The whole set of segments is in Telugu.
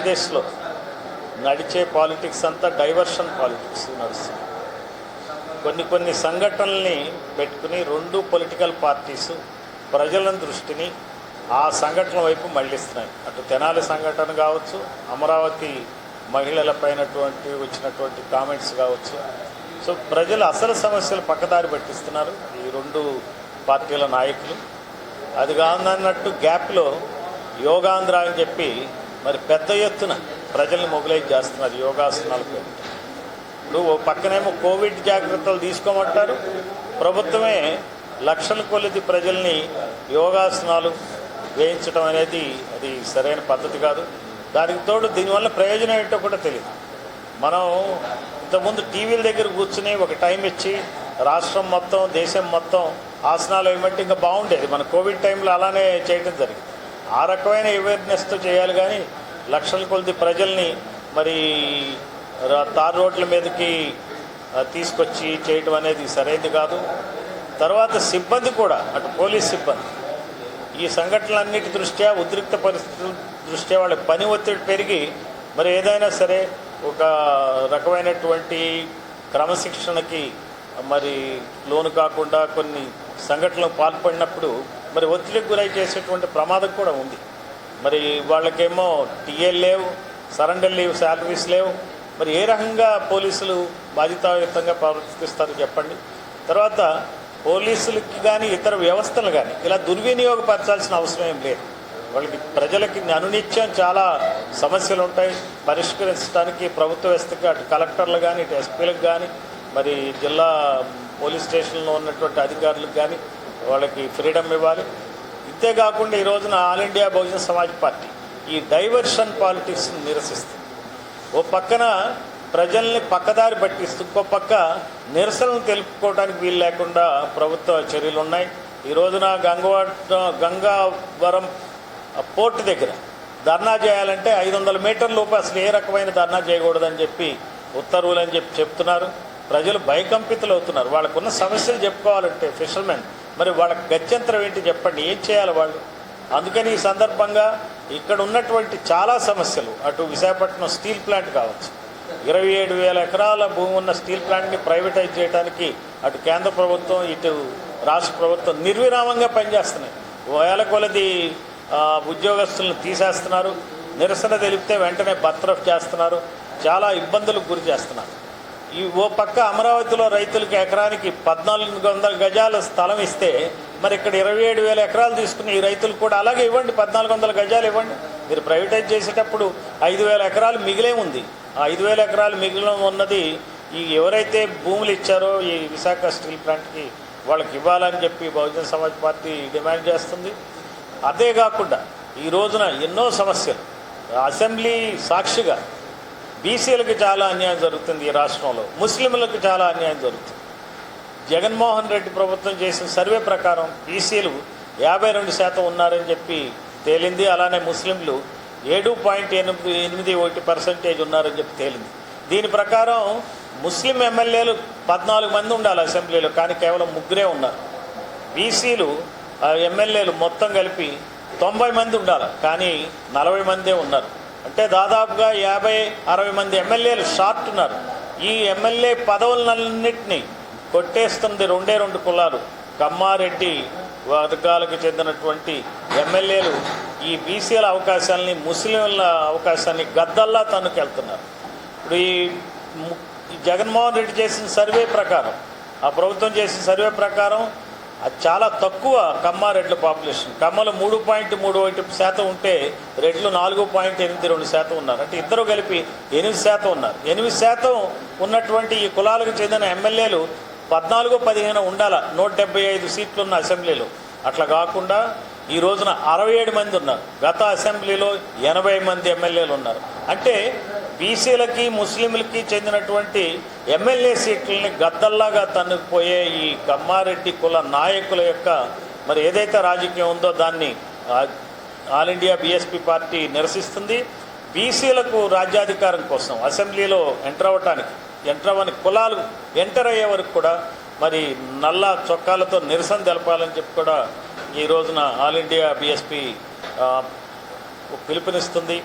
ఆంధ్రప్రదేశ్లో నడిచే పాలిటిక్స్ అంతా డైవర్షన్ పాలిటిక్స్ నడుస్తుంది. కొన్ని కొన్ని సంఘటనల్ని పెట్టుకుని రెండు పొలిటికల్ పార్టీస్ ప్రజల దృష్టిని ఆ సంఘటన వైపు మళ్ళిస్తున్నాయి. అటు తెనాలి సంఘటన కావచ్చు అమరావతి మహిళలపైనటువంటి వచ్చినటువంటి కామెంట్స్ కావచ్చు. సో ప్రజలు అసలు సమస్యలు పక్కదారి పట్టిస్తున్నారు ఈ రెండు పార్టీల నాయకులు. అది కాదన్నట్టు గ్యాప్లో యోగాంధ్ర అని చెప్పి మరి పెద్ద ఎత్తున ప్రజల్ని మొబిలైజ్ చేస్తున్నారు యోగాసనాల పేరు ఇప్పుడు ఓ పక్కనేమో కోవిడ్ జాగ్రత్తలు తీసుకోమంటారు. ప్రభుత్వమే లక్షల కొలది ప్రజల్ని యోగాసనాలు వేయించడం అనేది అది సరైన పద్ధతి కాదు. దానికి తోడు దీనివల్ల ప్రయోజనం ఏంటో కూడా తెలియదు మనం ఇంతకుముందు టీవీల దగ్గర కూర్చుని ఒక టైం ఇచ్చి రాష్ట్రం మొత్తం దేశం మొత్తం ఆసనాలు వేయమంటే ఇంకా బాగుండేది. మన కోవిడ్ టైంలో అలానే చేయడం జరిగింది. ఆ రకమైన అవేర్నెస్తో చేయాలి కానీ లక్షల కొలది ప్రజల్ని మరి తార్ రోడ్ల మీదకి తీసుకొచ్చి చేయటం అనేది సరైనది కాదు. తర్వాత సిబ్బంది కూడా అటు పోలీస్ సిబ్బంది ఈ సంఘటనలన్నిటి దృష్ట్యా ఉద్రిక్త పరిస్థితుల దృష్ట్యా వాళ్ళ పని ఒత్తిడి పెరిగి మరి ఏదైనా సరే ఒక రకమైనటువంటి క్రమశిక్షణకి మరి లోను కాకుండా కొన్ని సంఘటనలు పాల్పడినప్పుడు మరి ఒత్తిడికి గురై చేసేటువంటి ప్రమాదం కూడా ఉంది. మరి వాళ్ళకేమో టీఎల్ లేవు సరెండర్ లీవ్ శాలరీస్ లేవు. మరి ఏ రకంగా పోలీసులు బాధ్యతాయుతంగా ప్రవర్తిస్తారు చెప్పండి. తర్వాత పోలీసులకి కానీ ఇతర వ్యవస్థలు కానీ ఇలా దుర్వినియోగపరచాల్సిన అవసరం ఏం లేదు. వాళ్ళకి ప్రజలకి అనునిత్యం చాలా సమస్యలు ఉంటాయి. పరిష్కరించడానికి ప్రభుత్వ వ్యవస్థకి అటు కలెక్టర్లు కానీ ఇటు ఎస్పీలకు కానీ మరి జిల్లా పోలీస్ స్టేషన్లో ఉన్నటువంటి అధికారులకు కానీ వాళ్ళకి ఫ్రీడమ్ ఇవ్వాలి. ఇంతే కాకుండా ఈ రోజున all India Bahujan Samaj party ఈ డైవర్షన్ పాలిటిక్స్ని నిరసిస్తుంది. ఓ పక్కన ప్రజల్ని పక్కదారి పట్టిస్తూ ఇంకో పక్క నిరసనలు తెలుపుకోవడానికి వీలు లేకుండా ప్రభుత్వ చర్యలు ఉన్నాయి. ఈ రోజున గంగవా గంగావరం పోర్టు దగ్గర ధర్నా చేయాలంటే ఐదు వందల మీటర్ లోపు అసలు ఏ రకమైన ధర్నా చేయకూడదని చెప్పి ఉత్తర్వులు అని చెప్పి చెప్తున్నారు. ప్రజలు భయకంపితులు అవుతున్నారు వాళ్ళకున్న సమస్యలు చెప్పుకోవాలంటే ఫిషర్మెన్ మరి వాళ్ళకి గత్యంతరం ఏంటి చెప్పండి ఏం చేయాలి వాళ్ళు? అందుకని ఈ సందర్భంగా ఇక్కడ ఉన్నటువంటి చాలా సమస్యలు అటు విశాఖపట్నం స్టీల్ ప్లాంట్ కావచ్చు ఇరవై ఏడు వేల ఎకరాల భూమి ఉన్న స్టీల్ ప్లాంట్ని ప్రైవేటైజ్ చేయడానికి అటు కేంద్ర ప్రభుత్వం ఇటు రాష్ట్ర ప్రభుత్వం నిర్విరామంగా పనిచేస్తున్నాయి. వేల కొలది ఉద్యోగస్తులను తీసేస్తున్నారు నిరసన తెలిపితే వెంటనే బర్త్రఫ్ చేస్తున్నారు చాలా ఇబ్బందులకు గురి చేస్తున్నారు. ఈ ఓ పక్క అమరావతిలో రైతులకు ఎకరానికి పద్నాలుగు వందల గజాల స్థలం ఇస్తే మరి ఇక్కడ ఇరవై ఏడు వేల ఎకరాలు తీసుకుని ఈ రైతులు కూడా అలాగే ఇవ్వండి పద్నాలుగు వందల గజాలు ఇవ్వండి. మీరు ప్రైవేటైజ్ చేసేటప్పుడు ఐదు వేల ఎకరాలు మిగిలే ఉంది. ఆ ఐదు వేల ఎకరాలు మిగిలిన ఉన్నది ఈ ఎవరైతే భూములు ఇచ్చారో ఈ విశాఖ స్టీల్ ప్లాంట్కి వాళ్ళకి ఇవ్వాలని చెప్పి బహుజన సమాజ్ పార్టీ డిమాండ్ చేస్తుంది. అదే కాకుండా ఈ రోజున ఎన్నో సమస్యలు. అసెంబ్లీ సాక్షిగా బీసీలకు చాలా అన్యాయం జరుగుతుంది ఈ రాష్ట్రంలో. ముస్లింలకు చాలా అన్యాయం జరుగుతుంది. జగన్మోహన్ రెడ్డి ప్రభుత్వం చేసిన సర్వే ప్రకారం బీసీలు యాభై రెండు శాతం ఉన్నారని చెప్పి తేలింది. అలానే ముస్లింలు ఏడు పాయింట్ ఎనిమిది ఎనిమిది ఒకటి పర్సెంటేజ్ ఉన్నారని చెప్పి తేలింది. దీని ప్రకారం ముస్లిం ఎమ్మెల్యేలు పద్నాలుగు మంది ఉండాలి అసెంబ్లీలో కానీ కేవలం ముగ్గురే ఉన్నారు. బీసీలు ఆ ఎమ్మెల్యేలు మొత్తం కలిపి తొంభై మంది ఉండాలి కానీ నలభై మందే ఉన్నారు. అంటే దాదాపుగా యాభై అరవై మంది ఎమ్మెల్యేలు షార్ట్ ఉన్నారు. ఈ ఎమ్మెల్యే పదవులన్నింటినీ కొట్టేస్తుంది రెండే రెండు కులాలు. కమ్మారెడ్డి వర్గాలకు చెందినటువంటి ఎమ్మెల్యేలు ఈ బీసీల అవకాశాలని ముస్లింల అవకాశాన్ని గద్దల్లా తన్నుకెళ్తున్నారు. ఇప్పుడు ఈ ఈ జగన్మోహన్ రెడ్డి చేసిన సర్వే ప్రకారం ఆ ప్రభుత్వం చేసిన సర్వే ప్రకారం అది చాలా తక్కువ కమ్మ రెడ్ల పాపులేషన్. కమ్మలు మూడు పాయింట్ మూడు ఒకటి శాతం ఉంటే రెడ్లు నాలుగు పాయింట్ ఎనిమిది రెండు శాతం ఉన్నారు. అంటే ఇద్దరు కలిపి ఎనిమిది శాతం ఉన్నారు. ఎనిమిది శాతం ఉన్నటువంటి ఈ కులాలకు చెందిన ఎమ్మెల్యేలు పద్నాలుగు పదిహేను ఉండాల. నూట డెబ్బై ఐదు సీట్లు ఉన్న అసెంబ్లీలో. అట్లా కాకుండా ఈ రోజున అరవై ఏడు మంది ఉన్నారు. గత అసెంబ్లీలో ఎనభై మంది ఎమ్మెల్యేలు ఉన్నారు. అంటే బీసీలకి ముస్లింలకి చెందినటువంటి ఎమ్మెల్యే సీట్లని గద్దల్లాగా తన్నుకుపోయే ఈ కమ్మారెడ్డి కుల నాయకుల యొక్క మరి ఏదైతే రాజకీయం ఉందో దాన్ని ఆల్ ఇండియా బీఎస్పీ పార్టీ నిరసిస్తుంది. బీసీలకు రాజ్యాధికారం కోసం అసెంబ్లీలో ఎంటర్ అవ్వటానికి ఎంటర్ అవ్వని కులాలు ఎంటర్ అయ్యే వరకు కూడా మరి నల్ల చొక్కాలతో నిరసన తెలపాలని చెప్పి కూడా ఈ రోజున ఆల్ ఇండియా బీఎస్పీ పిలుపునిస్తుంది.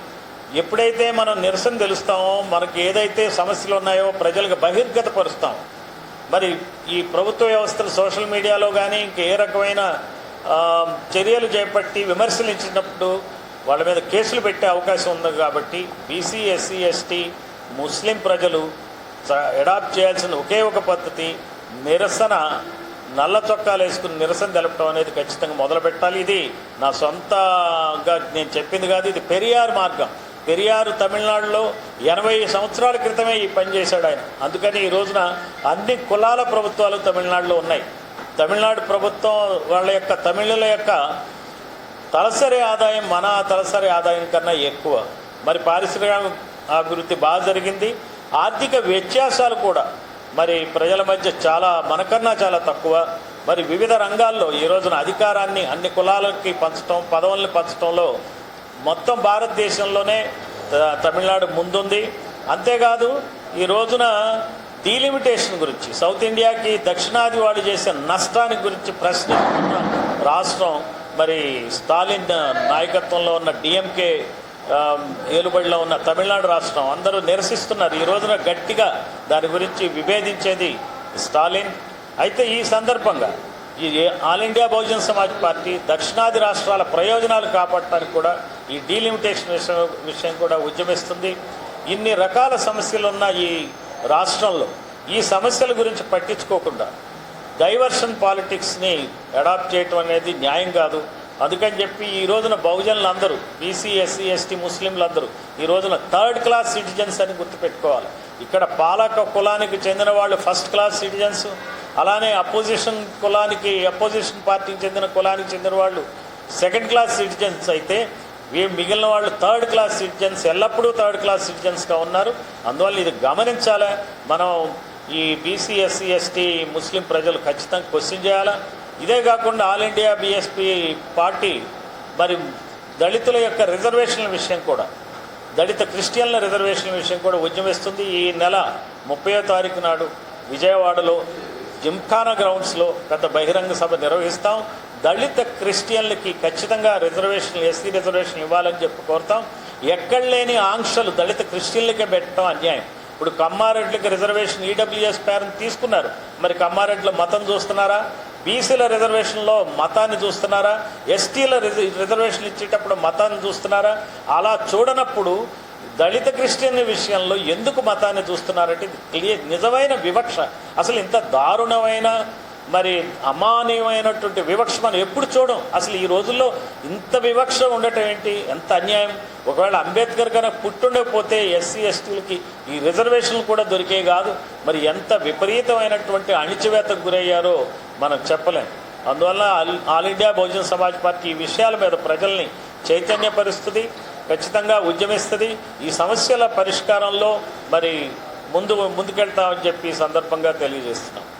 ఎప్పుడైతే మనం నిరసన తెలుస్తామో మనకి ఏదైతే సమస్యలు ఉన్నాయో ప్రజలకు బహిర్గతపరుస్తాం. మరి ఈ ప్రభుత్వ వ్యవస్థలు సోషల్ మీడియాలో కానీ ఇంక ఏ రకమైన చర్యలు చేపట్టి విమర్శలించినప్పుడు వాళ్ళ మీద కేసులు పెట్టే అవకాశం ఉంది కాబట్టి బీసీ ఎస్సీ ఎస్టీ ముస్లిం ప్రజలు అడాప్ట్ చేయాల్సిన ఒకే ఒక పద్ధతి నిరసన నల్ల చొక్కాలు వేసుకుని నిరసన తెలపడం అనేది ఖచ్చితంగా మొదలు పెట్టాలి ఇది నా సొంతగా నేను చెప్పింది కాదు ఇది పెరియార్ మార్గం. పెరియారు తమిళనాడులో ఎనభై సంవత్సరాల క్రితమే ఈ పని చేశాడు ఆయన. అందుకని ఈ రోజున అన్ని కులాల ప్రభుత్వాలు తమిళనాడులో ఉన్నాయి. తమిళనాడు ప్రభుత్వం వాళ్ళ యొక్క తమిళుల యొక్క తలసరి ఆదాయం మన తలసరి ఆదాయం కన్నా ఎక్కువ. మరి పారిశ్రామిక అభివృద్ధి బాగా జరిగింది. ఆర్థిక వ్యత్యాసాలు కూడా మరి ప్రజల మధ్య చాలా మనకన్నా చాలా తక్కువ. మరి వివిధ రంగాల్లో ఈ రోజున అధికారాన్ని అన్ని కులాలకి పంచడం పదవుల్ని పంచడంలో మొత్తం భారతదేశంలోనే తమిళనాడు ముందుంది. అంతేకాదు ఈ రోజున డీలిమిటేషన్ గురించి సౌత్ ఇండియాకి దక్షిణాది వాళ్ళు చేసే నష్టానికి గురించి ప్రశ్నిస్తున్న రాష్ట్రం మరి స్టాలిన్ నాయకత్వంలో ఉన్న డిఎంకే ఏలుబడిలో ఉన్న తమిళనాడు రాష్ట్రం అందరూ నిరసిస్తున్నారు. ఈ రోజున గట్టిగా దాని గురించి విభేదించేది స్టాలిన్. అయితే ఈ సందర్భంగా ఈ all India Bahujan Samaj party దక్షిణాది రాష్ట్రాల ప్రయోజనాలు కాపాడటానికి కూడా ఈ డీలిమిటేషన్ విషయం విషయం కూడా ఉద్యమిస్తుంది. ఇన్ని రకాల సమస్యలు ఉన్న ఈ రాష్ట్రంలో ఈ సమస్యల గురించి పట్టించుకోకుండా డైవర్షన్ పాలిటిక్స్ని అడాప్ట్ చేయటం అనేది న్యాయం కాదు. అందుకని చెప్పి ఈ రోజున బహుజనులు అందరూ బీసీ ఎస్సీ ఎస్టీ ముస్లింలు అందరూ ఈ రోజున థర్డ్ క్లాస్ సిటిజన్స్ అని గుర్తుపెట్టుకోవాలి. ఇక్కడ పాలక కులానికి చెందిన వాళ్ళు ఫస్ట్ క్లాస్ సిటిజన్స్ అలానే అపోజిషన్ కులానికి అపోజిషన్ పార్టీకి చెందిన కులానికి చెందిన వాళ్ళు సెకండ్ క్లాస్ సిటిజన్స్ అయితే మిగిలిన వాళ్ళు థర్డ్ క్లాస్ సిటిజన్స్ ఎల్లప్పుడూ థర్డ్ క్లాస్ సిటిజన్స్గా ఉన్నారు. అందువల్ల ఇది గమనించాలా. మనం ఈ బీసీ ఎస్సీ ఎస్టీ ముస్లిం ప్రజలు ఖచ్చితంగా క్వశ్చన్ చేయాలా? ఇదే కాకుండా ఆల్ ఇండియా బీఎస్పీ పార్టీ మరి దళితుల యొక్క రిజర్వేషన్ల విషయం కూడా దళిత క్రిస్టియన్ల రిజర్వేషన్ల విషయం కూడా ఉద్యమిస్తుంది ఈ నెల ముప్పయో తారీఖు నాడు విజయవాడలో జిమ్ఖానా గ్రౌండ్స్లో పెద్ద బహిరంగ సభ నిర్వహిస్తాం. దళిత క్రిస్టియన్లకి ఖచ్చితంగా రిజర్వేషన్లు ఎస్సీ రిజర్వేషన్లు ఇవ్వాలని చెప్పి కోరుతాం. ఎక్కడ లేని ఆంక్షలు దళిత క్రిస్టియన్లకే పెట్టడం అన్యాయం. ఇప్పుడు కమ్మారెడ్లకి రిజర్వేషన్ ఈడబ్ల్యూఎస్ పేరుని తీసుకున్నారు. మరి కమ్మారెడ్ల మతం చూస్తున్నారా? బీసీల రిజర్వేషన్లో మతాన్ని చూస్తున్నారా? ఎస్టీల రిజర్వేషన్ ఇచ్చేటప్పుడు మతాన్ని చూస్తున్నారా? అలా చూడనప్పుడు దళిత క్రిస్టియన్ విషయంలో ఎందుకు మతాన్ని చూస్తున్నారంటే ఇది క్లియర్ నిజమైన వివక్ష. అసలు ఇంత దారుణమైన మరి అమానీయమైనటువంటి వివక్ష మనం ఎప్పుడు చూడం? అసలు ఈ రోజుల్లో ఇంత వివక్ష ఉండటం ఏంటి? ఎంత అన్యాయం? ఒకవేళ అంబేద్కర్ కనుక పుట్టుండకపోతే ఎస్సీ ఎస్టీలకి ఈ రిజర్వేషన్లు కూడా దొరికే కాదు. మరి ఎంత విపరీతమైనటువంటి అణిచివేతకు గురయ్యారో మనం చెప్పలేం. అందువల్ల all- all India Bahujan Samaj party ఈ విషయాల మీద ప్రజల్ని చైతన్యపరుస్తుంది ఖచ్చితంగా ఉద్యమిస్తుంది. ఈ సమస్యల పరిష్కారంలో మరి ముందు ముందుకెళ్తామని చెప్పి సందర్భంగా తెలియజేస్తున్నాం.